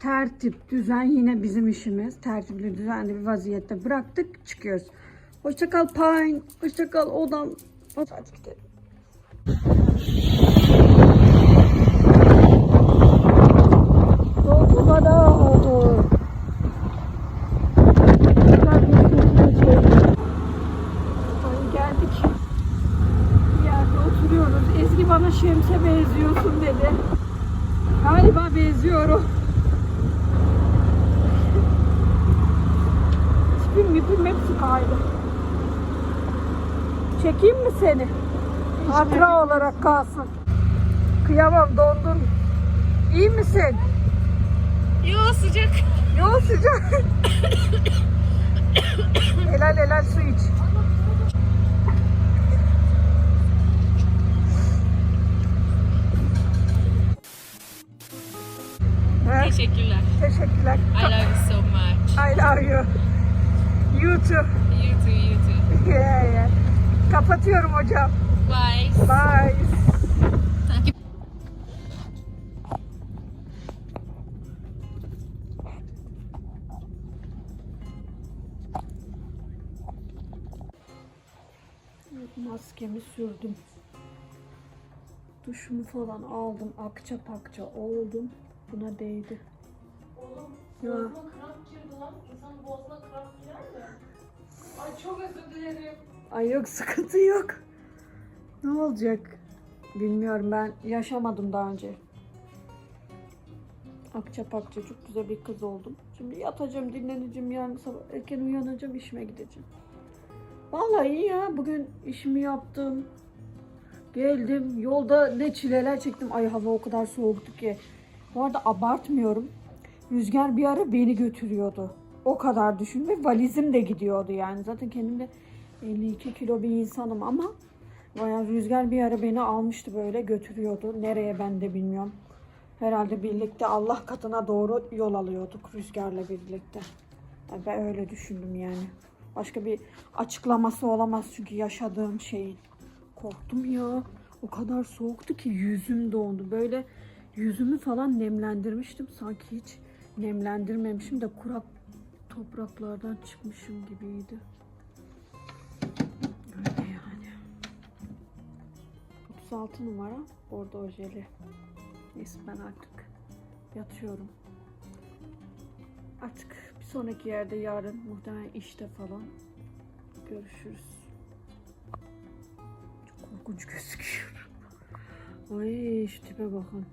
tertip, düzen yine bizim işimiz. Tertipli, düzenli bir vaziyette bıraktık, çıkıyoruz. Hoşça kal Pine, hoşça kal odam. Hadi gidelim. Doldu bana oldu. Geldik. Bir yerde oturuyoruz. Ezgi bana Şems'e benziyorsun dedi. Galiba benziyorum. Kaydı. Çekeyim mi seni? Hatıra olarak kalsın. Kıyamam dondun. İyi misin? Yo sıcak. Yol sıcak. helal helal su iç. Teşekkürler. Teşekkürler. I love you so much. I love you. You too. You too, you too. Yeah, yeah. Kapatıyorum hocam. Bye. Bye. Maskemi sürdüm. Duşumu falan aldım. Akça pakça oldum. Buna değdi. Oğlum Ya. boğazına kramp girdi lan. İnsanın boğazına kramp girer mi? Ay çok özür dilerim. Ay yok sıkıntı yok. Ne olacak? Bilmiyorum ben yaşamadım daha önce. Akça pakça çok güzel bir kız oldum. Şimdi yatacağım, dinleneceğim. Yarın sabah erken uyanacağım, işime gideceğim. Vallahi iyi ya. Bugün işimi yaptım. Geldim. Yolda ne çileler çektim. Ay hava o kadar soğuktu ki. Bu arada abartmıyorum. Rüzgar bir ara beni götürüyordu. O kadar düşün ve valizim de gidiyordu yani. Zaten kendim de 52 kilo bir insanım ama bayağı rüzgar bir ara beni almıştı böyle götürüyordu. Nereye ben de bilmiyorum. Herhalde birlikte Allah katına doğru yol alıyorduk rüzgarla birlikte. Yani ben öyle düşündüm yani. Başka bir açıklaması olamaz çünkü yaşadığım şeyin. Korktum ya. O kadar soğuktu ki yüzüm dondu. Böyle yüzümü falan nemlendirmiştim. Sanki hiç nemlendirmemişim de kurak topraklardan çıkmışım gibiydi. Öyle yani. 36 numara bordo ojeli. Neyse ben artık yatıyorum. Artık bir sonraki yerde yarın muhtemelen işte falan görüşürüz. Çok korkunç gözüküyor. Ay şu tipe bakın.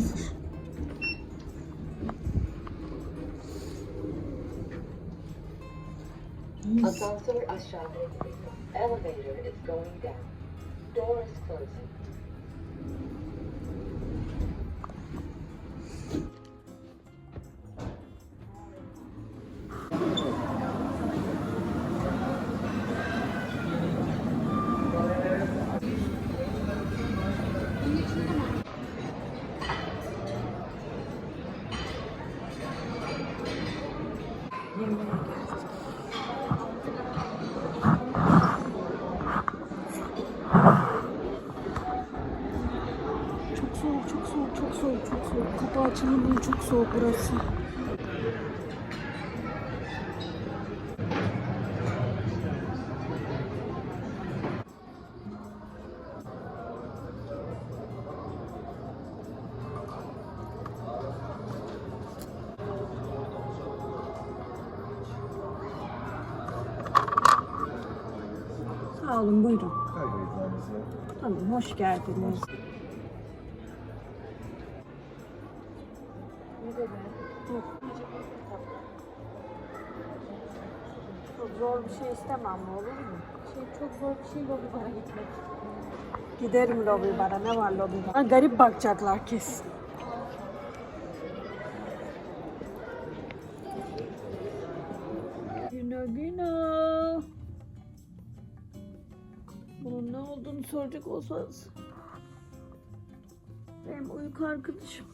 Sıfır. Asansör aşağıya. Elevator is going down. Door is closing. Burası. Sağ olun, buyurun. Tamam, hoş geldiniz. Çok zor bir şey lobi bara gitmek. Giderim lobi bara. Ne var lobi bara? Garip bakacaklar kesin. Güne güne. Bunun ne olduğunu soracak olsanız. Benim uyku arkadaşım.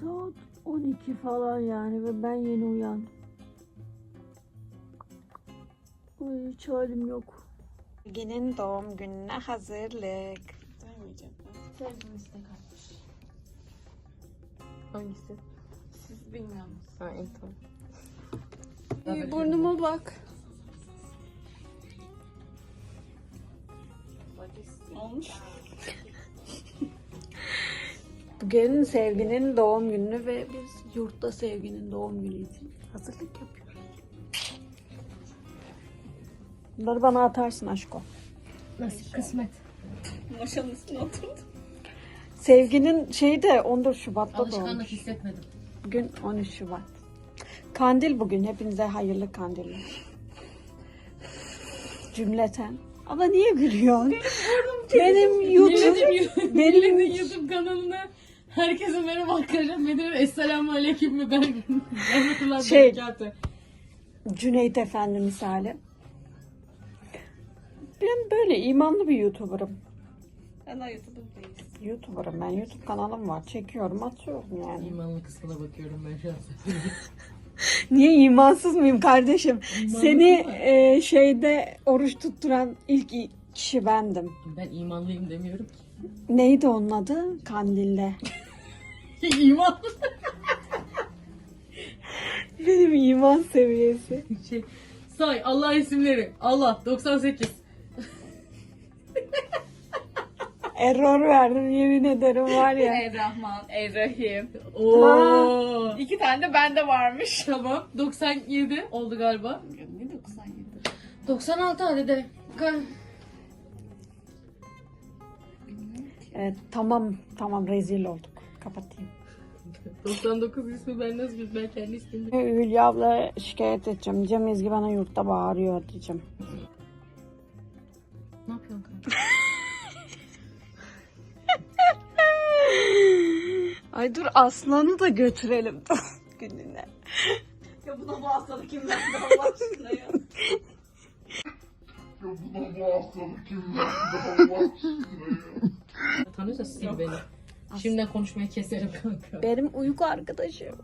Saat 12 falan yani ve ben yeni uyandım. Ay hiç halim yok. Bilge'nin doğum gününe hazırlık. Sevgilisi de kalmış. Hangisi? Siz bilmiyorum. Ha, iyi tamam. İyi burnuma bak. Olmuş. Bugün Sevgi'nin doğum günü ve biz yurtta Sevgi'nin doğum günü için hazırlık yapıyoruz. Bunları bana atarsın aşko. Nasip kısmet. Maşanın üstüne oturdum. Sevgi'nin şeyi de 14 Şubat'ta Alışkanlık doğmuş. hissetmedim. Bugün 13 Şubat. Kandil bugün. Hepinize hayırlı kandiller. Cümleten. Ama niye gülüyorsun? Benim YouTube, benim YouTube kanalına herkese merhaba arkadaşlar. Benim Esselamu Aleyküm ve ben Rahmetullah Şey-. Cüneyt Efendi misali. Ben böyle imanlı bir YouTuber'ım. Ben de YouTube'dayız. YouTuber'ım ben. YouTube kanalım var. Çekiyorum, atıyorum yani. İmanlı kısmına bakıyorum ben şu an. Niye imansız mıyım kardeşim? İmanlı Seni e, şeyde oruç tutturan ilk kişi bendim. Ben imanlıyım demiyorum ki. Neydi onun adı? Kandil'de. İman. Benim iman seviyesi. şey, say Allah isimleri. Allah 98. Error verdim yemin ederim var ya. Errahman, Errahim. Oo. İki tane de bende varmış. Tamam. 97 oldu galiba. Ne 97? 96 hadi de. Evet, tamam tamam rezil olduk. Kapatayım. 99 ismi ben nasıl bileyim? Ben kendi ismimi. Hülya abla şikayet edeceğim. Cem Ezgi bana yurtta bağırıyor diyeceğim. Ne yapıyorsun kanka? Ay dur aslanı da götürelim gününe. Ya buna bu hastalık kimden Allah aşkına ya. Ya buna bu hastalık kimden Allah aşkına ya. Tanıyorsa sil beni. Şimdiden konuşmayı keserim kanka. Benim uyku arkadaşım.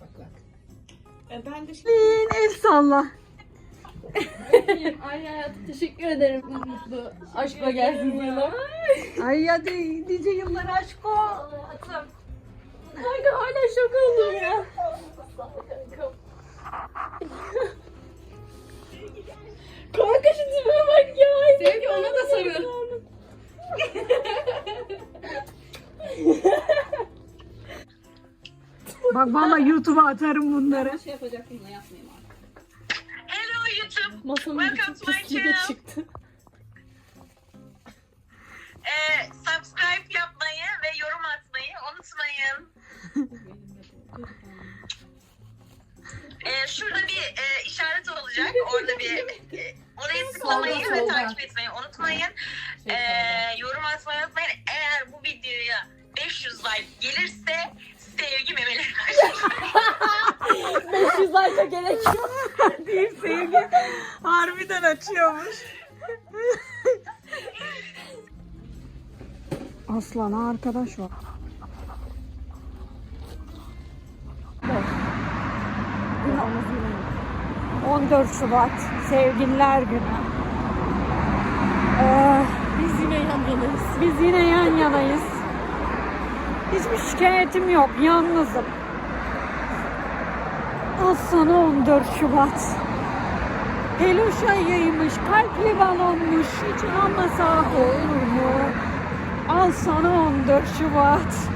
Bak bak. E ben de El salla. Ay hayatım teşekkür ederim. Mutlu. Aşkla gelsin sana. Ay hadi nice yıllar aşk o. Kanka hala şok oldum ya. Kanka şu tipine bak ya. Sevgi ona da sarıl. Bak valla YouTube'a atarım bunları. Şey yapacaktım da yapmayayım artık. Masanın Welcome bütün to my pisliği de channel. çıktı. Ee, subscribe yapmayı ve yorum atmayı unutmayın. Ee, şurada bir e, işaret olacak. Orada bir e, oraya tıklamayı ve takip etmeyi unutmayın. Şey Ee, yorum atmayı unutmayın. Eğer bu videoya 500 like gelirse sevgi memeleri 500 like'a gerek yok. Değil sevgi. Harbiden açıyormuş. Aslan arkadaş var. Bugün 14 Şubat Sevgililer Günü. Ee, Biz yine yan yanayız. biz yine yan yanayız. Hiçbir şikayetim yok. Yalnızım. Az sonra 14 Şubat. Peluş ayıymış, kalpli balonmuş. Hiç almasa olur mu? Al sana 14 Şubat.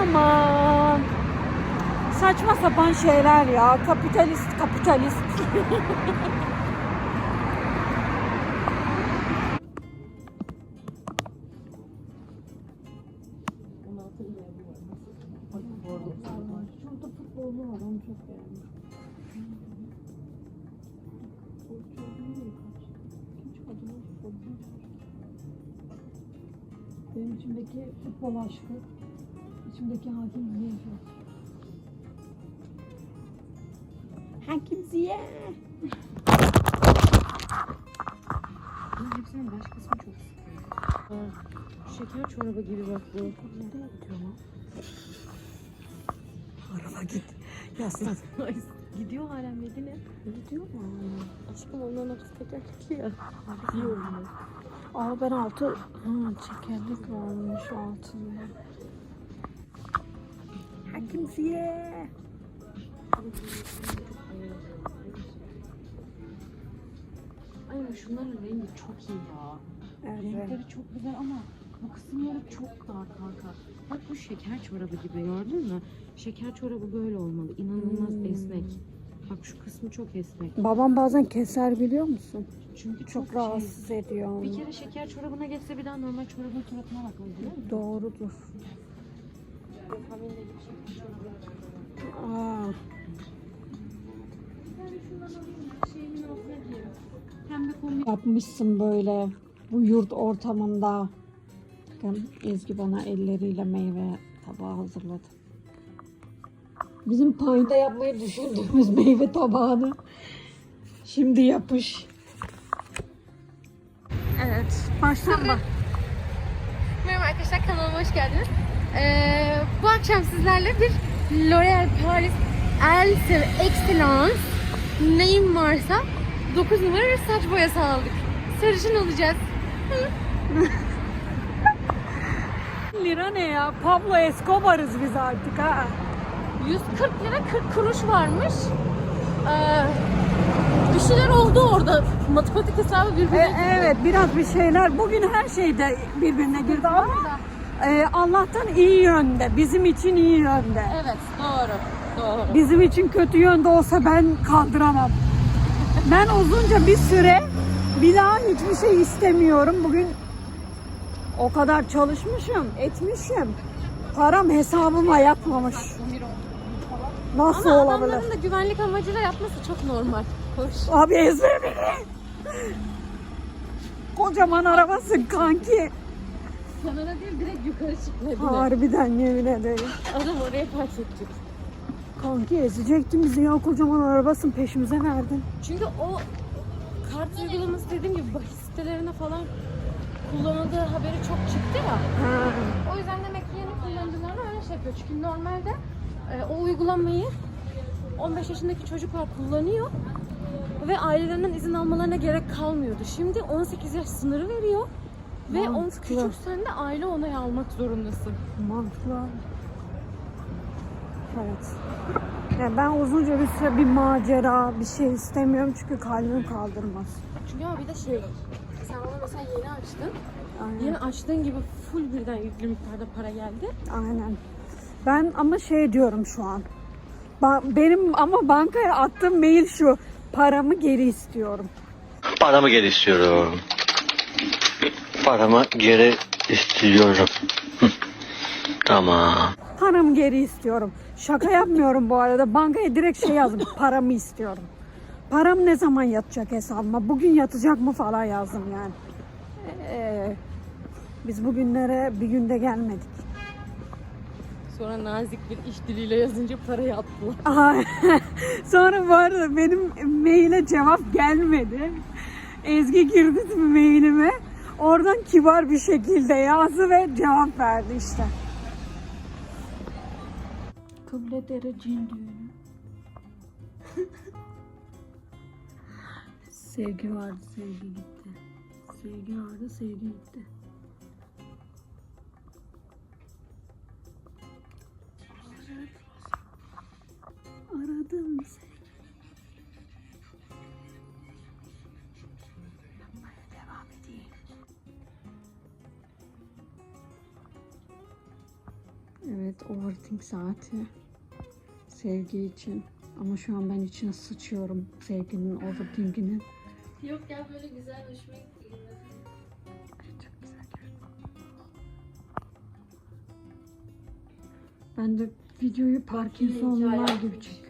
Aman. saçma sapan şeyler ya. Kapitalist, kapitalist. içimdeki futbol aşkı, içimdeki hakim Ziyech. Hakim. Bunun hepsinin baş kısmı çok sıkıyor. Şeker çorabı gibi bak bu. Araba git. Yaslan. Gidiyor hala Medine. Gidiyor mu? Aşkım onların hapis tekerlekli ya. Gidiyor mu? Aa ben altı... Ha çekerlik varmış altında. Hakim Ziyech. Ay şunların rengi çok iyi ya. Evet. Renkleri çok güzel ama bu kısımları çok dar kanka. Bak bu şeker çorabı gibi gördün mü? Şeker çorabı böyle olmalı. İnanılmaz Hmm. esnek. Bak şu kısmı çok esnek. Babam bazen keser biliyor musun? Çünkü çok, Çok şey. rahatsız ediyor onu. Bir kere şeker çorabına geçse bir daha normal çorabın suratına bakmaz? Doğrudur. Aa, yapmışsın böyle bu yurt ortamında. Bakın Ezgi bana elleriyle meyve tabağı hazırladı. Bizim payda yapmayı düşündüğümüz meyve tabağını şimdi yapış. Evet, baştan bak. Merhaba arkadaşlar kanalıma hoş geldiniz. Ee, bu akşam sizlerle bir L'Oreal Paris Else Excellence neyim varsa 9 numara bir saç boyası aldık. Sarışın olacağız. Lira ne ya? Pablo Escobar'ız biz artık ha. 140 lira 40 kuruş varmış. Ee, bir şeyler oldu orada. Matematik hesabı birbirine E, evet biraz bir şeyler. Bugün her şey de birbirine girdi ama e, Allah'tan iyi yönde. Bizim için iyi yönde. Evet doğru. Doğru. Bizim için kötü yönde olsa ben kaldıramam. Ben uzunca bir süre bir daha hiçbir şey istemiyorum. Bugün o kadar çalışmışım, etmişim. Param hesabıma yatmamış. Nasıl Ama olabilir? adamların da güvenlik amacıyla yapması çok normal. Hoş. Abi ezme beni. Kocaman arabasın kanki. Kenara değil direkt yukarı çıkmadı. Harbiden yemin ederim. Adam oraya park edecek. Kanki ezecektin bizi ya kocaman arabasın peşimize verdin. Çünkü o kart uygulaması dediğim gibi bahis sitelerine falan kullanıldığı haberi çok çıktı ya. O yüzden demek ki yeni kullanıcılar öyle şey yapıyor. Çünkü normalde o uygulamayı 15 yaşındaki çocuklar kullanıyor ve ailelerinden izin almalarına gerek kalmıyordu. Şimdi 18 yaş sınırı veriyor ve Mantıklı. küçüksen de aile onayı almak zorundasın. Mantıklı. Evet. Yani ben uzunca bir süre bir macera, bir şey istemiyorum çünkü kalbim kaldırmaz. Çünkü ama bir de şey, sen onu mesela yeni açtın. Aynen. Yeni açtığın gibi full birden yüklü miktarda para geldi. Aynen. Ben ama şey diyorum şu an. Benim ama bankaya attığım mail şu. Paramı geri istiyorum. Paramı geri istiyorum. Paramı geri istiyorum. Tamam. Paramı geri istiyorum. Şaka yapmıyorum bu arada. Bankaya direkt şey yazdım. Paramı istiyorum. Param ne zaman yatacak hesabıma? Bugün yatacak mı falan yazdım yani. Ee, biz bugünlere bir günde gelmedik. Sonra nazik bir iş diliyle yazınca parayı attılar. Sonra bu arada benim maile cevap gelmedi. Ezgi girdi mailime. Oradan kibar bir şekilde yazdı ve cevap verdi işte. Kıbledere cin düğünü. sevgi vardı, sevgi gitti. Sevgi vardı, sevgi gitti. Aradım seni. Yapmaya devam edeyim. Evet, overthink saati. Sevgi için. Ama şu an ben içine sıçıyorum sevginin overthinkini. Yok ya böyle güzel hoşuma gitti. Ben de videoyu Parkinsonlular gibi çekiyorum.